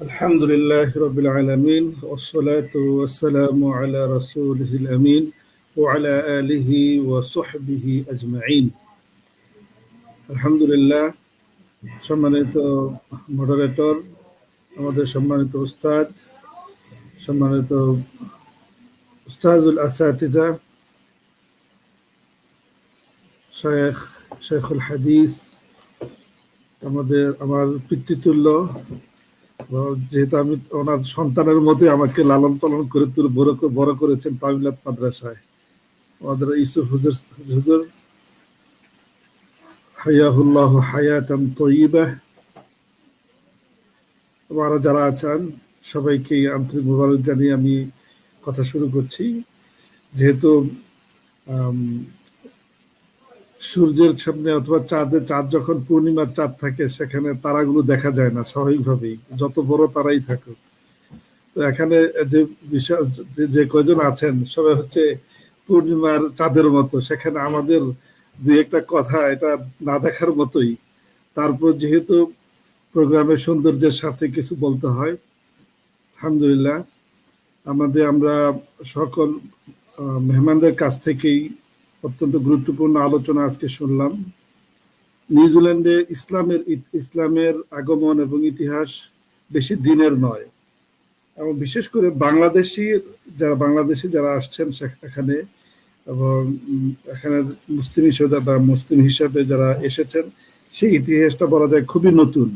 الحمد لله رب العالمين والصلاة والسلام على رسوله الأمين وعلى آله وصحبه أجمعين الحمد لله সম্মানিত মডারেটর আমাদের সম্মানিত উস্তাদ সম্মানিত উস্তাজুল আসাতিজা শেখ শেখুল হাদিস আমাদের আমার পিতৃতুল্য যেহেতু আমি ওনার সন্তানের মধ্যে আমাকে লালন পালন করে তুলে বড় বড় করেছেন তামিলাত মাদ্রাসায়। আমাদের ইসুফ হুজুর হুজুর হায়াহুল্লাহ হায়াতান তৈবা আরও যারা আছেন, সবাইকে আন্তরিক মোবারক জানিয়ে আমি কথা শুরু করছি। যেহেতু সূর্যের সামনে অথবা চাঁদের চাঁদ যখন পূর্ণিমার চাঁদ থাকে, সেখানে তারাগুলো দেখা যায় না, স্বাভাবিকভাবেই। যত বড় তারাই থাকুক। তো এখানে যে বিষয়, যে কয়জন আছেন, সবাই হচ্ছে পূর্ণিমার চাঁদের মতো। সেখানে আমাদের যে একটা কথা, এটা না দেখার মতোই। তারপর যেহেতু প্রোগ্রামের সৌন্দর্যের সাথে কিছু বলতে হয়, আলহামদুলিল্লাহ। আমাদের আমরা সকল মেহমানদের কাছ থেকেই অত্যন্ত গুরুত্বপূর্ণ আলোচনা আজকে শুনলাম। নিউজিল্যান্ডে ইসলামের ইসলামের আগমন এবং ইতিহাস বেশি দিনের নয়। এবং বিশেষ করে বাংলাদেশি যারা বাংলাদেশি যারা আসছেন এখানে এবং এখানে মুসলিম হিসেবে বা মুসলিম হিসাবে যারা এসেছেন, সেই ইতিহাসটা বলা যায় খুবই নতুন।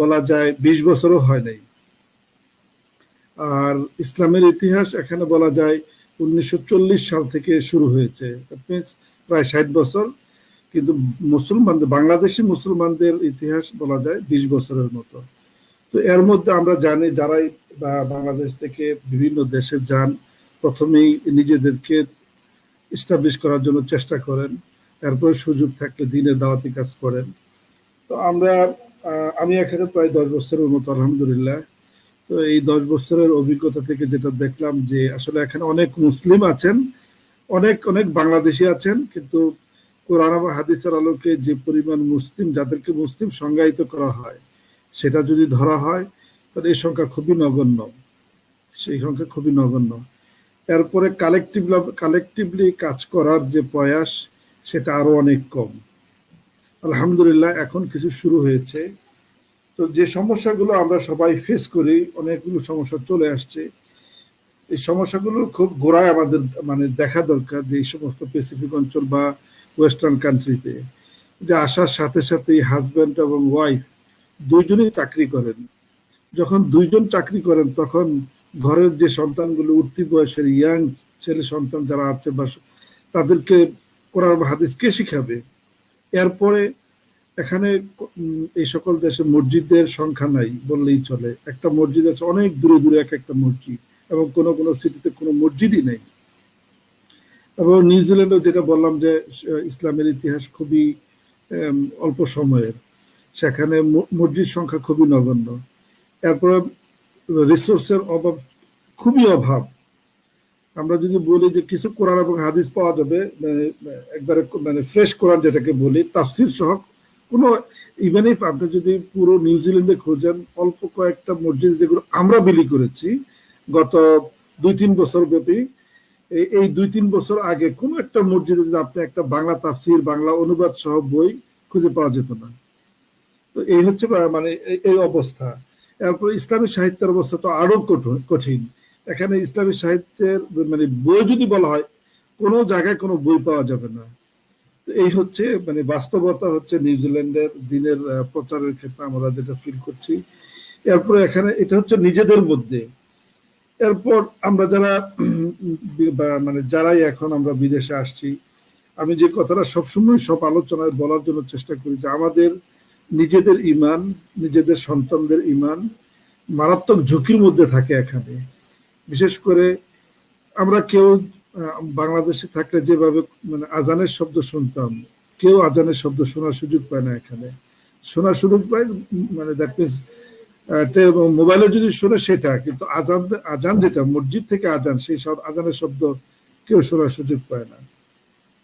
বলা যায় বিশ বছরও হয় নাই। আর ইসলামের ইতিহাস এখানে বলা যায় উনিশশো চল্লিশ সাল থেকে শুরু হয়েছে। প্রায় ষাট বছর। কিন্তু মুসলমানদের, বাংলাদেশি মুসলমানদের ইতিহাস বলা যায় বিশ বছরের মতো। তো এর মধ্যে আমরা জানি যারাই বা বাংলাদেশ থেকে বিভিন্ন দেশে যান, প্রথমেই নিজেদেরকে ইস্টাবলিশ করার জন্য চেষ্টা করেন। এরপরে সুযোগ থাকলে দিনের দাওয়াতি কাজ করেন। তো আমরা আমি এখানে প্রায় দশ বছরের মতো, আলহামদুলিল্লাহ। তো এই দশ বছরের অভিজ্ঞতা থেকে যেটা দেখলাম যে আসলে এখানে অনেক মুসলিম আছেন, অনেক অনেক বাংলাদেশি আছেন, কিন্তু কোরআন বা হাদিসের আলোকে যে পরিমাণ মুসলিম, যাদেরকে মুসলিম সংজ্ঞায়িত করা হয়, সেটা যদি ধরা হয়, তাহলে এই সংখ্যা খুবই নগণ্য। সেই সংখ্যা খুবই নগণ্য। এরপরে কালেকটিভ কালেকটিভলি কাজ করার যে প্রয়াস, সেটা আরও অনেক কম। আলহামদুলিল্লাহ, এখন কিছু শুরু হয়েছে। তো যে সমস্যাগুলো আমরা সবাই ফেস করি, অনেকগুলো সমস্যা চলে আসছে। এই সমস্যাগুলো খুব গোড়ায় আমাদের মানে দেখা দরকার যে এই সমস্ত প্যাসিফিক অঞ্চল বা ওয়েস্টার্ন কান্ট্রিতে যে আসার সাথে সাথে হাজব্যান্ড এবং ওয়াইফ দুইজনই চাকরি করেন। যখন দুইজন চাকরি করেন, তখন ঘরের যে সন্তানগুলো, উঠতি বয়সের ইয়াং ছেলে সন্তান যারা আছে বা তাদেরকে কোরআন হাদিস কে শিখাবে? এরপরে এখানে এই সকল দেশে মসজিদের সংখ্যা নাই বললেই চলে। একটা মসজিদ আছে, অনেক দূরে দূরে এক একটা মসজিদ, এবং কোনো কোনো সিটিতে কোনো মসজিদই নেই। এবং নিউজিল্যান্ডও যেটা বললাম যে ইসলামের ইতিহাস খুবই অল্প সময়ের। সেখানে মসজিদ সংখ্যা খুবই নগণ্য। এরপরে রিসোর্সের অভাব খুবই অভাব। আমরা যদি বলি যে কিছু কোরআন এবং হাদিস পাওয়া যাবে একবারে মানে ফ্রেশ কোরআন যেটাকে বলি, তাফসির সহ কোনো ইভেন ইফ আপনি যদি পুরো নিউজিল্যান্ডে খোঁজেন, অল্প কয়েকটা মসজিদ যেগুলো আমরা বিলি করেছি, গত দুই তিন বছর ব্যাপী এই দুই তিন বছর আগে কোনো একটা মসজিদে যদি আপনি একটা বাংলা তাফসির, বাংলা অনুবাদ সহ বই খুঁজে পাওয়া যেত না। তো এই হচ্ছে মানে এই অবস্থা। এরপর ইসলামী সাহিত্যের অবস্থা তো আরও কঠিন। এখানে ইসলামী সাহিত্যের মানে বই যদি বলা হয়, কোনো জায়গায় কোনো বই পাওয়া যাবে না। এই হচ্ছে মানে বাস্তবতা হচ্ছে নিউজিল্যান্ডের দিনের প্রচারের ক্ষেত্রে আমরা যেটা ফিল করছি। এরপরে এখানে এটা হচ্ছে নিজেদের মধ্যে। এরপর আমরা যারা মানে যারাই এখন আমরা বিদেশে আসছি, আমি যে কথাটা সবসময় সব আলোচনায় বলার জন্য চেষ্টা করি যে আমাদের নিজেদের ইমান, নিজেদের সন্তানদের ইমান মারাত্মক ঝুঁকির মধ্যে থাকে এখানে। বিশেষ করে আমরা কেউ বাংলাদেশে থাকলে যেভাবে মানে আজানের শব্দ শুনতাম, কেউ আজানের শব্দ শোনার সুযোগ পায় না এখানে। শোনার সুযোগ পায় মানে দ্যাট মিনস মোবাইলে যদি শোনে সেটা, কিন্তু আজান আজান যেটা, মসজিদ থেকে আজান, সেই সব আজানের শব্দ কেউ শোনার সুযোগ পায় না।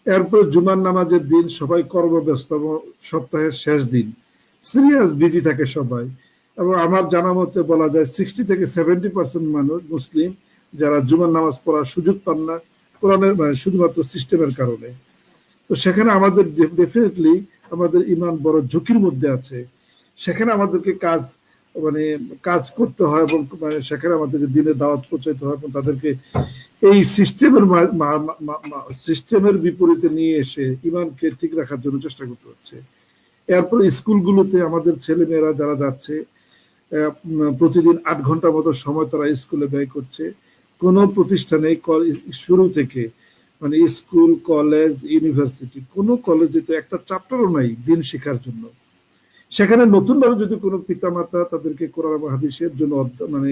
এরপর জুমার নামাজের দিন, সবাই কর্মব্যস্ত সপ্তাহের শেষ দিন। সিরিয়াস বিজি থাকে সবাই। এবং আমার জানা মতে বলা যায় সিক্সটি থেকে সেভেন্টি পার্সেন্ট মানুষ মুসলিম, যারা জুমার নামাজ পড়ার সুযোগ পান না কোরআনের মানে শুধুমাত্র সিস্টেমের কারণে। তো সেখানে আমাদের ডেফিনেটলি আমাদের ইমান বড় ঝুঁকির মধ্যে আছে। সেখানে আমাদেরকে কাজ মানে কাজ করতে হয় এবং মানে সেখানে আমাদেরকে দিনে দাওয়াত পৌঁছাইতে হয় এবং তাদেরকে এই সিস্টেমের সিস্টেমের বিপরীতে নিয়ে এসে ইমানকে ঠিক রাখার জন্য চেষ্টা করতে হচ্ছে। এরপর স্কুলগুলোতে আমাদের ছেলে মেয়েরা যারা যাচ্ছে প্রতিদিন আট ঘণ্টা মতো সময় তারা স্কুলে ব্যয় করছে। কোন প্রতিষ্ঠানে শুরু থেকে মানে স্কুল, কলেজ, ইউনিভার্সিটি, কোনো কলেজে তো একটা চ্যাপ্টারও নাই দিন শেখার জন্য। সেখানে নতুনভাবে যদি কোনো পিতামাতা তাদেরকে কোরআন হাদিসের জন্য মানে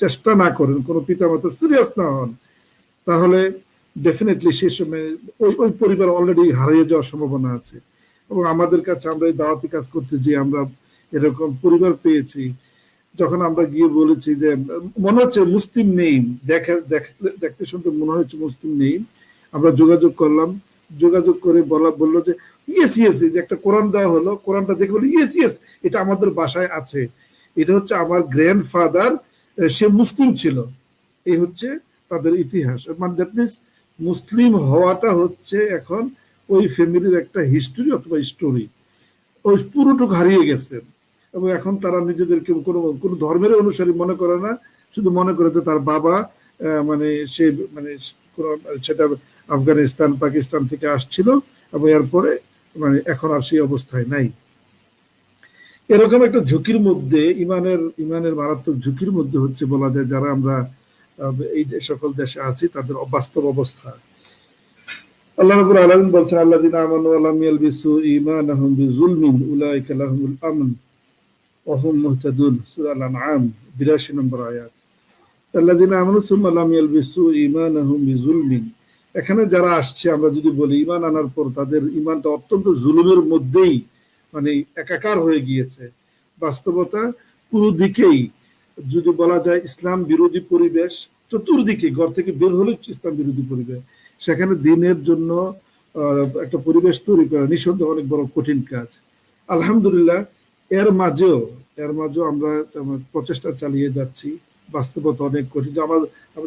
চেষ্টা না করেন, কোনো পিতামাতা সিরিয়াস না হন, তাহলে ডেফিনেটলি সেই সময় ওই ওই পরিবার অলরেডি হারিয়ে যাওয়ার সম্ভাবনা আছে। এবং আমাদের কাছে আমরা এই দাওয়াতি কাজ করতে যে আমরা এরকম পরিবার পেয়েছি। যখন আমরা গিয়ে বলেছি যে, মনে হচ্ছে মুসলিম নেই, দেখে দেখতে শুনতে মনে হচ্ছে মুসলিম নেই, আমরা যোগাযোগ করলাম, যোগাযোগ করে বলা, বলল যে ইয়েস ইয়েস যে একটা কোরআন দেওয়া হলো, কোরআনটা দেখে বলি ইয়েস ইয়েস এটা আমাদের বাসায় আছে। এটা হচ্ছে আমার গ্র্যান্ড ফাদার সে মুসলিম ছিল। এই হচ্ছে তাদের ইতিহাস। মানে দ্যাট মিনস মুসলিম হওয়াটা হচ্ছে এখন ওই ফ্যামিলির একটা হিস্টোরি অথবা স্টোরি ওই পুরোটুক হারিয়ে গেছে। এবং এখন তারা নিজেদেরকে কোনো কোনো ধর্মের অনুসারী মনে করে না, শুধু মনে করে যে তার বাবা মানে সে মানে সেটা আফগানিস্তান, পাকিস্তান থেকে আসছিল এবং এরপরে মানে এখন আর সেই অবস্থায় নাই। এরকম একটা ঝুঁকির মধ্যে, ইমানের ইমানের মারাত্মক ঝুঁকির মধ্যে হচ্ছে বলা যায় যারা আমরা এই সকল দেশে আছি, তাদের বাস্তব অবস্থা। আল্লাহ রাব্বুল আলামিন বলছেন, আল্লাযিনা আমানু ওয়া লাম ইয়ালবিসু ঈমানাহুম বিযুলমিন উলাইকা লাহুমুল আমন। হুম মুহতাদুন সূরা আল-আনআম 82 নম্বর আয়াত আল্লাযিনা আমানু সুম্মা লাম ইয়ালবিসু ঈমানাহুম বিযুলমিন এখানে যারা আসছে, আমরা যদি বলি ইমান আনার পর তাদের ইমানটা অত্যন্ত জুলুমের মধ্যেই মানে একাকার হয়ে গিয়েছে। বাস্তবতা পুরো দিকেই যদি বলা যায় ইসলাম বিরোধী পরিবেশ, চতুর্দিকে ঘর থেকে বের হলে ইসলাম বিরোধী পরিবেশ। সেখানে দিনের জন্য একটা পরিবেশ তৈরি করা নিঃসন্দেহ অনেক বড় কঠিন কাজ। আলহামদুলিল্লাহ এর মাঝেও এর মাঝেও আমরা প্রচেষ্টা চালিয়ে যাচ্ছি। বাস্তবতা অনেক কঠিন। আমার,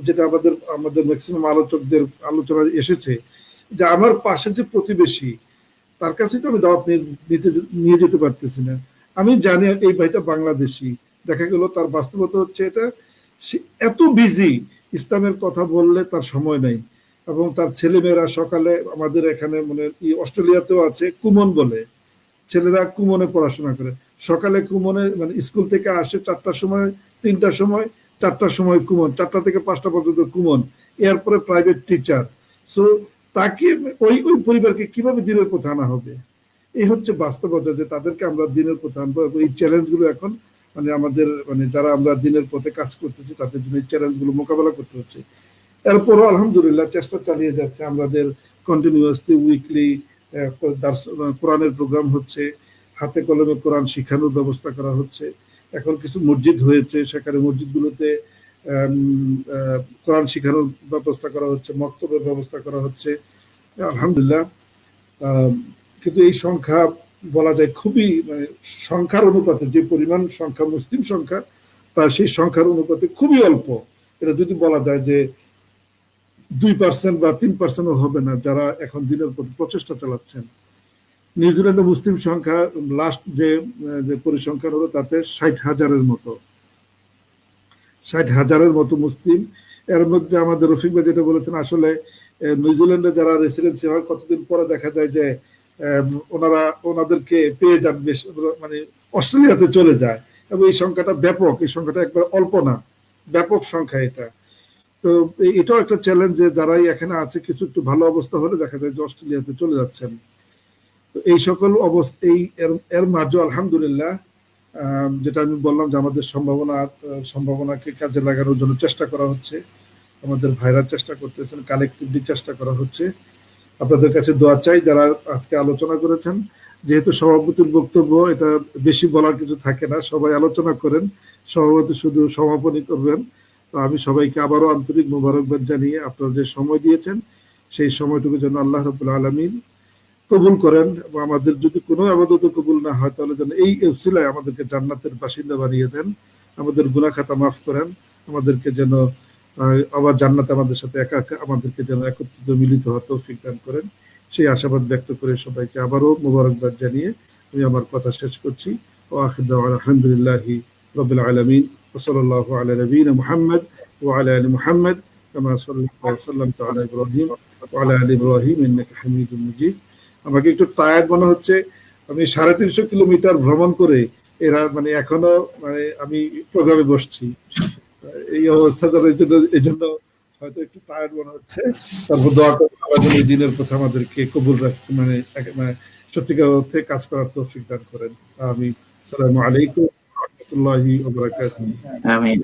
যেটা আমাদের আমাদের ম্যাক্সিমাম আলোচকদের আলোচনায় এসেছে, যে আমার পাশে যে প্রতিবেশী, তার কাছে তো আমি দাওয়াত নিতে, নিয়ে যেতে পারতেছি না। আমি জানি এই ভাইটা বাংলাদেশি। দেখা গেল তার বাস্তবতা হচ্ছে এটা, সে এত বিজি ইসলামের কথা বললে তার সময় নেই। এবং তার ছেলেমেয়েরা সকালে আমাদের এখানে মানে অস্ট্রেলিয়াতেও আছে, কুমন বলে। ছেলেরা কুমনে পড়াশোনা করে। সকালে কুমনে মানে স্কুল থেকে আসে চারটার সময়, তিনটার সময়, চারটার সময় কুমন চারটা থেকে পাঁচটা পর্যন্ত কুমন এরপরে প্রাইভেট টিচার সো তাকে, ওই ওই পরিবারকে কীভাবে দিনের পথে আনা হবে? এই হচ্ছে বাস্তবতা যে তাদেরকে আমরা দিনের পথে আনব এই চ্যালেঞ্জগুলো এখন মানে আমাদের মানে যারা আমরা দিনের পথে কাজ করতেছি, তাদের জন্য এই চ্যালেঞ্জগুলো মোকাবেলা করতে হচ্ছে। এরপরও আলহামদুলিল্লাহ চেষ্টা চালিয়ে যাচ্ছে আমাদের কন্টিনিউয়াসলি উইকলি কোরআনের প্রোগ্রাম হচ্ছে। হাতে কলমে কোরআন শিখানোর ব্যবস্থা করা হচ্ছে। এখন কিছু মসজিদ হয়েছে, সেখানে মসজিদগুলোতে কোরআন শিখানোর ব্যবস্থা করা হচ্ছে, মক্তবের ব্যবস্থা করা হচ্ছে। আলহামদুলিল্লাহ কিন্তু এই সংখ্যা বলা যায় খুবই মানে সংখ্যার অনুপাতে, যে পরিমাণ সংখ্যা মুসলিম সংখ্যা, তার সেই সংখ্যার অনুপাতে খুবই অল্প। এটা যদি বলা যায় যে দুই পার্সেন্ট বা তিন পার্সেন্টও হবে না, যারা এখন দিনের প্রতি প্রচেষ্টা চালাচ্ছেন। নিউজিল্যান্ডে মুসলিম সংখ্যা লাস্ট যে পরিসংখ্যান হলো তাতে ষাট হাজারের মতো। ষাট হাজারের মতো মুসলিম। এর মধ্যে আমাদের রফিক ভাই যেটা বলেছেন, আসলে নিউজিল্যান্ডে যারা রেসিডেন্সি হয়, কতদিন পরে দেখা যায় যে ওনারা, ওনাদেরকে পেয়ে যান বেশ মানে অস্ট্রেলিয়াতে চলে যায়। এবং এই সংখ্যাটা ব্যাপক, এই সংখ্যাটা একবার অল্প না, ব্যাপক সংখ্যা এটা। তো এটাও একটা চ্যালেঞ্জ যে, যারাই এখানে আছে, কিছু একটু ভালো অবস্থা হলে দেখা যায় যে অস্ট্রেলিয়াতে চলে যাচ্ছেন। তো এই সকল অবস্থা, এই এর মাঝে আলহামদুলিল্লাহ যেটা আমি বললাম যে আমাদের সম্ভাবনা সম্ভাবনাকে কাজে লাগানোর জন্য চেষ্টা করা হচ্ছে। আমাদের ভাইরা চেষ্টা করতেছেন কালেকটিভলি চেষ্টা করা হচ্ছে। আপনাদের কাছে দোয়া চাই যারা আজকে আলোচনা করেছেন। যেহেতু সভাপতির বক্তব্য, এটা বেশি বলার কিছু থাকে না, সবাই আলোচনা করেন। সভাপতি শুধু সমাপনী করবেন। তো আমি সবাইকে আবারও আন্তরিক মোবারকবাদ জানিয়ে আপনারা যে সময় দিয়েছেন, সেই সময়টুকু যেন আল্লাহ রবুল্লা আলমিন কবুল করেন এবং আমাদের যদি কোনো আবাদত কবুল না হয় তাহলে যেন এই উসিলায় আমাদেরকে জান্নাতের বাসিন্দা বানিয়ে দেন আমাদের গুনাহ খাতা মাফ করেন আমাদেরকে যেন আহ, আবার জান্নাতে আমাদের সাথে একা একা আমাদেরকে যেন একত্রিত মিলিত হওয়ার তৌফিক দান করেন সেই আশাবাদ ব্যক্ত করে সবাইকে আবারও মোবারকবাদ জানিয়ে আমি আমার কথা শেষ করছি ও আখিদ আলহামদুলিল্লাহি রবিল আলমিন ওসলাল্লাহ আলা নবীন মুহাম্মদ وعلى ال محمد كما صليت وسلمت على ابراهيم وعلى ال ابراهيم انك حميد مجيد আমাকে একটু টায়ার্ড মনে হচ্ছে। আমি সাড়ে তিনশো কিলোমিটার ভ্রমণ করে এরা মানে এখনও মানে আমি প্রোগ্রামে বসছি। এই অবস্থা এই জন্য এই জন্য হয়তো একটু টায়ার্ড মনে হচ্ছে। তারপর দোয়া দিনের কথা আমাদেরকে কবুল রাখ মানে মানে সত্যিকার অর্থে কাজ করার তৌফিক দান করেন। আমি আসসালামু আলাইকুম রহমতুল্লাহি আমিন।